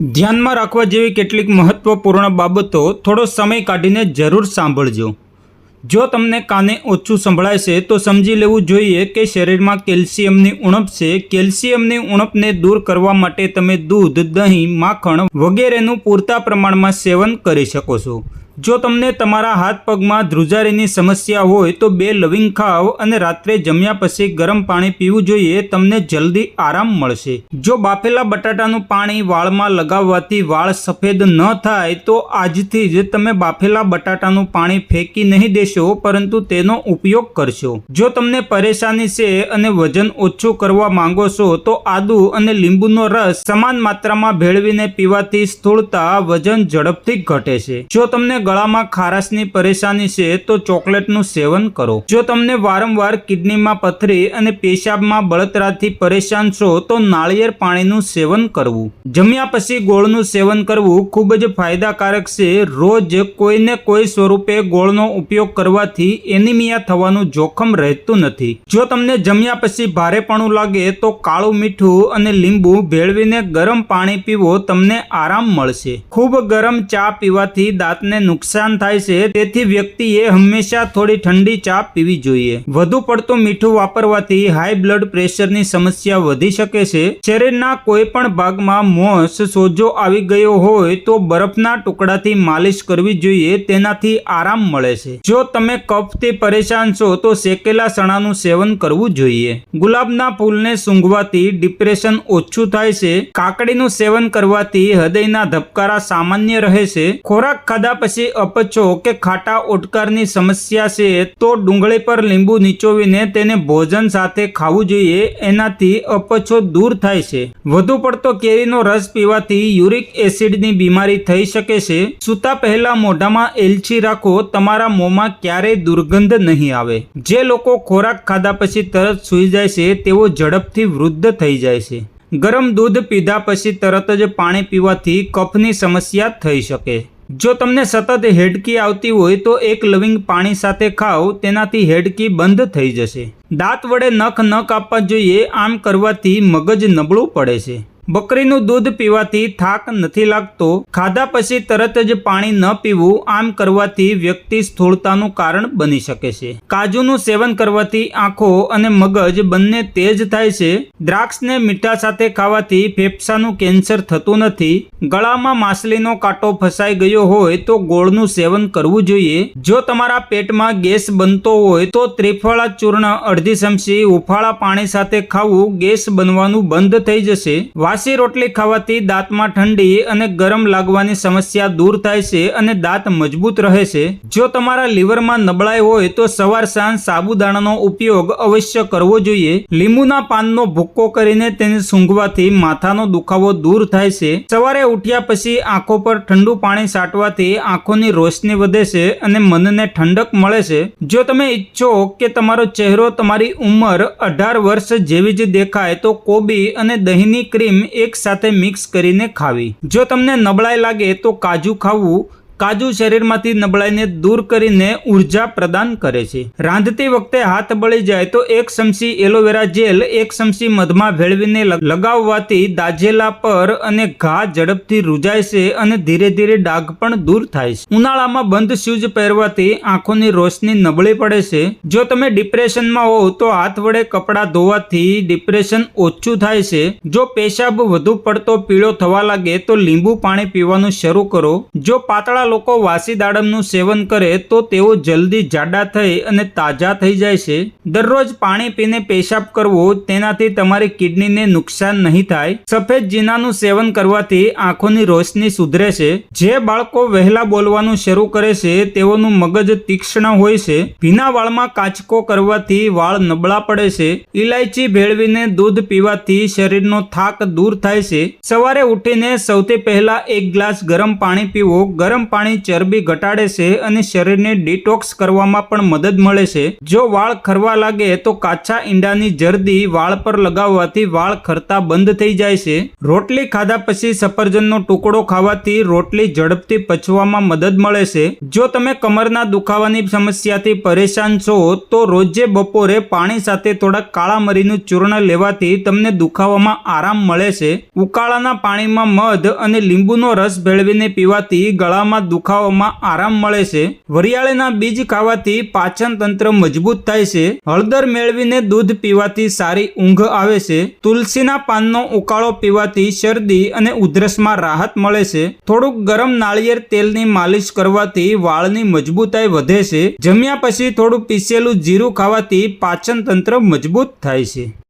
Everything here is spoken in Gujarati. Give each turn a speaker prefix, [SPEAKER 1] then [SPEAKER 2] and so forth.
[SPEAKER 1] ધ્યાનમાં રાખવા જેવી કેટલીક મહત્વપૂર્ણ બાબતો થોડો સમય કાઢીને જરૂર સાંભળજો. જો તમને કાને ઓછું સંભળાય તો સમજી લેવું જોઈએ કે શરીરમાં કેલ્શિયમની ઉણપ છે. કેલ્શિયમની ઉણપને દૂર કરવા માટે તમે દૂધ, દહીં, માખણ વગેરેનું પૂરતા પ્રમાણમાં સેવન કરી શકો છો. જો તમને તમારા હાથ પગમાં ધ્રુજારીની સમસ્યા હોય તો બે લવિંગ ખાવ અને રાત્રે જમ્યા પછી ગરમ પાણી પીવું જોઈએ, તમને જલ્દી આરામ મળશે. જો બાફેલા બટાટાનું પાણી વાળમાં લગાવવાથી વાળ સફેદ ન થાય, તો આજથી જ તમે બાફેલા બટાટાનું પાણી ફેંકી નહીં દેશો, પરંતુ તેનો ઉપયોગ કરશો. જો તમને પરેશાની છે અને વજન ઓછું કરવા માંગો છો, તો આદુ અને લીંબુનો રસ સમાન માત્રામાં ભેળવીને પીવાથી સ્થૂળતા વજન ઝડપથી ઘટે છે. જો તમને ગળામાં ખારાશની પરેશાની છે તો ચોકલેટનું સેવન કરો. જો તમને વારંવાર કિડનીમાં પથરી અને પેશાબમાં બળતરાથી પરેશાન છો, તો નાળિયેર પાણીનું સેવન કરવું. જમ્યા પછી ગોળનું સેવન કરવું ખૂબ જ ફાયદાકારક છે. રોજ કોઈને કોઈ સ્વરૂપે ગોળનો ઉપયોગ કરવાથી એનિમિયા થવાનું જોખમ રહેતું નથી. જો તમને જમ્યા પછી ભારેપણું લાગે, તો કાળું મીઠું અને લીંબુ ભેળવીને ગરમ પાણી પીવો, તમને આરામ મળશે. ખૂબ ગરમ ચા પીવાથી દાંતને નુકસાન થાય છે, તેથી વ્યક્તિએ હંમેશા થોડી ઠંડી ચા પીવી જોઈએ. વધુ પડતું મીઠું વાપરવાથી હાઈ બ્લડ પ્રેશરની સમસ્યા વધી શકે છે. શરીરના કોઈ પણ ભાગમાં મોસ, સોજો આવી ગયો હોય તો બરફના ટુકડાથી માલિશ કરવી જોઈએ, તેનાથી આરામ મળે છે. જો તમે કફથી પરેશાન છો, તો શેકેલા ચણાનું સેવન કરવું જોઈએ. ગુલાબના ફૂલને સૂંઘવાથી ડિપ્રેશન ઓછું થાય છે. કાકડીનું સેવન કરવાથી હૃદયના ધબકારા સામાન્ય રહે છે. ખોરાક ખાધા પછી અપચો કે ખાટા ઓટકારની સમસ્યા છે, તો ડુંગળી પર લીંબુ નીચોવીને તેને ભોજન સાથે ખાવું જોઈએ. એનાથી અપચો દૂર થાય છે. વધુ પડતો કેરીનો રસ પીવાથી યુરિક એસિડની બીમારી થઈ શકે છે. સૂતા પહેલા મોઢામાં એલચી રાખો, તમારા મોંમાં ક્યારેય દુર્ગંધ નહીં આવે. જે લોકો ખોરાક ખાધા પછી તરત સૂઈ જાય છે, તેઓ ઝડપથી વૃદ્ધ થઈ જાય છે. ગરમ દૂધ પીધા પછી તરત જ પાણી પીવાથી કફની સમસ્યા થઈ શકે. જો તમને સતત હેડકી આવતી હોય તો એક લવિંગ પાણી સાથે ખાઓ, તેનાથી હેડકી બંધ થઈ જશે. દાંત વડે નખ ન કાપવા જોઈએ, આમ કરવાથી મગજ નબળું પડે છે. બકરીનું દૂધ પીવાથી થાક નથી લાગતો. ખાધા પછી તરત જ પાણી ન પીવું આમ કરવાથી વ્યક્તિ સ્થૂળતાનું કારણ બની શકે છે. કાજુનું સેવન કરવાથી આંખો અને મગજ બંને તેજ થાય છે. દ્રાક્ષને મીઠા સાથે ખાવાથી ફેફસાનું કેન્સર થતું નથી. ગળામાં માછલીનો કાંટો ફસાઈ ગયો હોય તો ગોળનું સેવન કરવું જોઈએ. જો તમારા પેટમાં ગેસ બનતો હોય તો ત્રિફળા ચૂર્ણ, અડધી ચમચી, ઉફાળા પાણી સાથે ખાવું ગેસ બનવાનું બંધ થઈ જશે. વાસી રોટલી ખાવાથી દાંતમાં ઠંડી અને ગરમ લાગવાની સમસ્યા દૂર થાય છે અને દાંત મજબૂત રહે છે. જો તમારા લીવરમાં નબળાઈ હોય તો સવાર સાંજ સાબુદાણાનો ઉપયોગ અવશ્ય કરવો જોઈએ. લીંબુના પાનનો ભૂક્કો કરીને તેને સૂંઘવાથી માથાનો દુખાવો દૂર થાય છે. સવારે ઉઠ્યા પછી આંખો પર ઠંડુ પાણી સાટવાથી આંખોની રોશની વધે છે અને મનને ઠંડક મળે છે. જો તમે ઈચ્છો કે તમારો ચહેરો તમારી ઉંમર અઢાર વર્ષ જેવી જ દેખાય તો કોબી અને દહીંની ક્રીમ એક સાથે મિક્સ કરીને ખાવી. જો તમને નબળાઈ લાગે તો કાજુ ખાવું કાજુ શરીરમાંથી નબળાઈને દૂર કરીને ઊર્જા પ્રદાન કરે છે. રાંધતી વખતે હાથ બળી જાય તો એક ચમચી એલોવેરા જેલ, એક ચમચી મધમાં ભેળવીને લગ- લગાવવાથી દાજેલા પર અને ઘા ઝડપથી રૂજાય છે અને ધીરે ધીરે ડાઘ પણ દૂર થાય છે. ઉનાળામાં બંધ શૂઝ પહેરવાથી આંખોની રોશની નબળી પડે છે. જો તમે ડિપ્રેશનમાં હોવ તો હાથ વડે કપડાં ધોવાથી ડિપ્રેશન ઓછું થાય છે. જો પેશાબ વધુ પડતો પીળો થવા લાગે તો લીંબુ પાણી પીવાનું શરૂ કરો. જો પાતળા લોકો વાસી દાડમનું સેવન કરે તો તેઓ જલ્દી જાડા થઈ અને તાજા થઈ જાય છે. દરરોજ પાણી પીને પેશાબ કરવો તેનાથી તમારી કિડનીને નુકસાન નહીં થાય. સફેદ જીનાનું સેવન કરવાથી આંખોની રોશની સુધરે છે. જે બાળકો વહેલા બોલવાનું શરૂ કરે છે, તેઓનું મગજ તીક્ષ્ણ હોય છે. ભીના વાળમાં કાચકો કરવાથી વાળ નબળા પડે છે. ઇલાયચી ભેળવીને દૂધ પીવાથી શરીરનો થાક દૂર થાય છે. સવારે ઉઠીને સૌથી પહેલા એક ગ્લાસ ગરમ પાણી પીવો. ગરમ પાણી પાણી ચરબી ઘટાડે છે અને શરીરને ડિટોક્સ કરવામાં પણ મદદ મળે છે. જો વાળ ખરવા લાગે તો કાચા ઈંડાની જરદી વાળ પર લગાવવાથી વાળ ખરતા બંધ થઈ જાય છે. રોટલી ખાધા પછી સફરજનનો ટુકડો ખાવાથી રોટલી ઝડપથી પચવામાં મદદ મળે છે. જો તમે કમરના દુખાવાની સમસ્યાથી પરેશાન છો, તો રોજે બપોરે પાણી સાથે થોડા કાળા મરીનું ચૂર્ણ લેવાથી તમને દુખાવામાં આરામ મળે છે. ઉકાળાના પાણીમાં મધ અને લીંબુનો રસ ભેળવીને પીવાથી ગળામાં દુખાવામાં આરામ મળે છે. વરિયાળીના બીજ ખાવાથી પાચન તંત્ર મજબૂત થાય છે. હળદર મેળવીને દૂધ પીવાથી સારી ઊંઘ આવે છે. તુલસીના પાનનો ઉકાળો પીવાથી શરદી અને ઉધરસમાં રાહત મળે છે. થોડુંક ગરમ નાળિયેર તેલની માલિશ કરવાથી વાળની મજબૂતાઈ વધે છે. જમ્યા પછી થોડું પીસેલું જીરું ખાવાથી પાચન તંત્ર મજબૂત થાય છે.